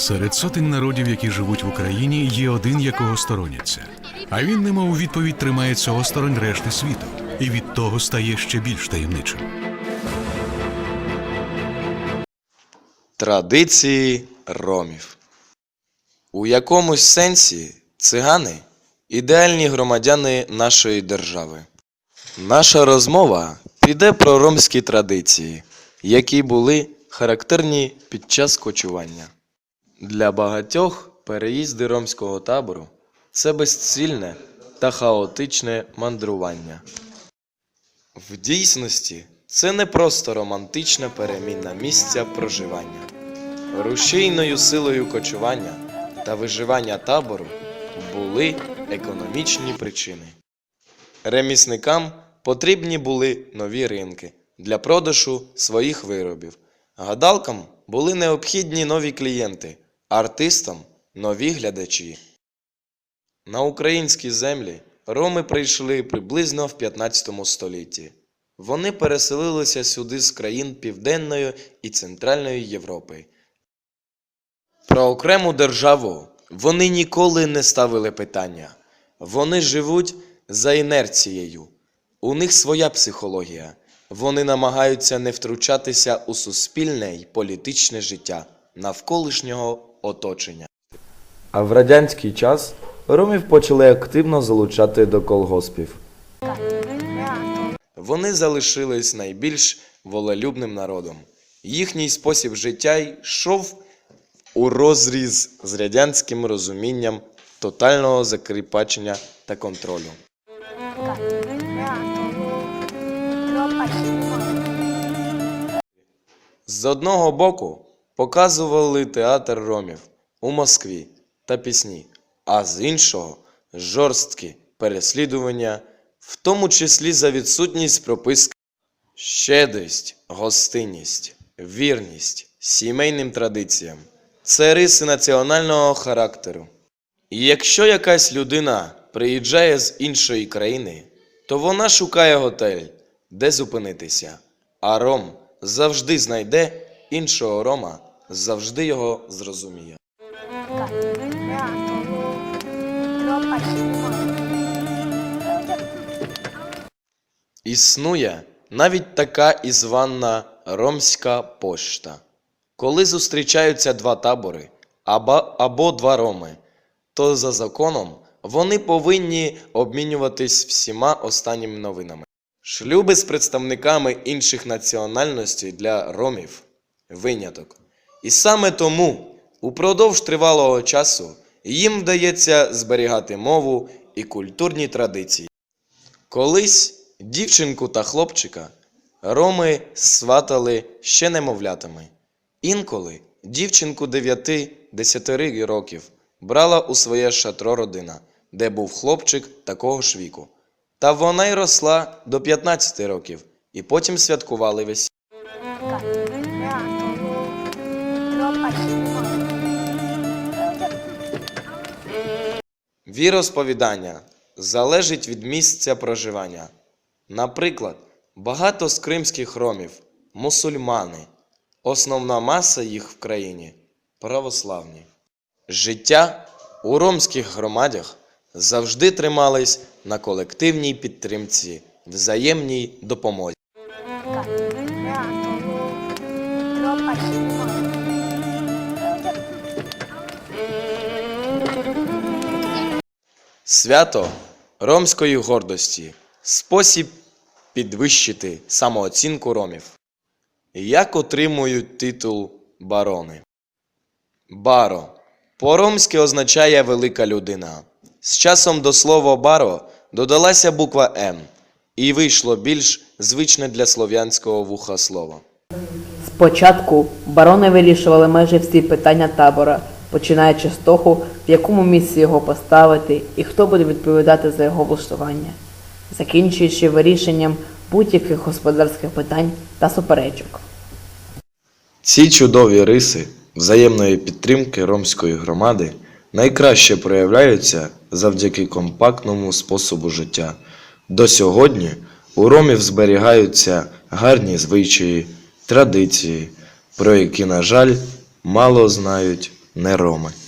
Серед сотень народів, які живуть в Україні, є один, якого стороняться. А він, немов у відповідь, тримається осторонь решти світу, і від того стає ще більш таємничим. Традиції ромів. У якомусь сенсі цигани ідеальні громадяни нашої держави. Наша розмова піде про ромські традиції, які були характерні під час кочування. Для багатьох переїзди ромського табору це безцільне та хаотичне мандрування. В дійсності це не просто романтична перемінна місця проживання. Рушійною силою кочування та виживання табору були економічні причини. Ремісникам потрібні були нові ринки для продажу своїх виробів. Гадалкам були необхідні нові клієнти, артистам нові глядачі. На українські землі роми прийшли приблизно в 15 столітті. Вони переселилися сюди з країн Південної і Центральної Європи. Про окрему державу вони ніколи не ставили питання. Вони живуть за інерцією. У них своя психологія. Вони намагаються не втручатися у суспільне й політичне життя навколишнього оточення. А в радянський час ромів почали активно залучати до колгоспів. Вони залишились найбільш волелюбним народом. Їхній спосіб життя йшов у розріз з радянським розумінням тотального закріпачення та контролю. З одного боку показували театр ромів у Москві та пісні, а з іншого жорсткі переслідування, в тому числі за відсутність прописки, щедрість, гостинність, вірність сімейним традиціям це риси національного характеру. І якщо якась людина приїжджає з іншої країни, то вона шукає готель, де зупинитися, а ром завжди знайде іншого рома, завжди його зрозуміє. Існує навіть така і звана ромська пошта. Коли зустрічаються два табори або, або два роми, то за законом вони повинні обмінюватись всіма останніми новинами. Шлюби з представниками інших національностей для ромів виняток. І саме тому упродовж тривалого часу їм вдається зберігати мову і культурні традиції. Колись дівчинку та хлопчика роми сватали ще немовлятами. Інколи дівчинку 9-10 років брала у своє шатро родина, де був хлопчик такого ж віку. Та вона й росла до 15 років, і потім святкували весілля. Віросповідання залежить від місця проживання. Наприклад, багато з кримських ромів мусульмани. Основна маса їх в країні православні. Життя у ромських громадях завжди тримались на колективній підтримці, взаємній допомозі. Свято ромської гордості спосіб підвищити самооцінку ромів. Як отримують титул барони? Баро по-ромськи означає велика людина. З часом до слова баро додалася буква М, і вийшло більш звичне для слов'янського вуха слово. Спочатку барони вирішували майже всі питання табора, починаючи з того, в якому місці його поставити і хто буде відповідати за його влаштування, закінчуючи вирішенням будь-яких господарських питань та суперечок. Ці чудові риси взаємної підтримки ромської громади найкраще проявляються завдяки компактному способу життя. До сьогодні у ромів зберігаються гарні звичаї, традиції, про які, на жаль, мало знають не роми.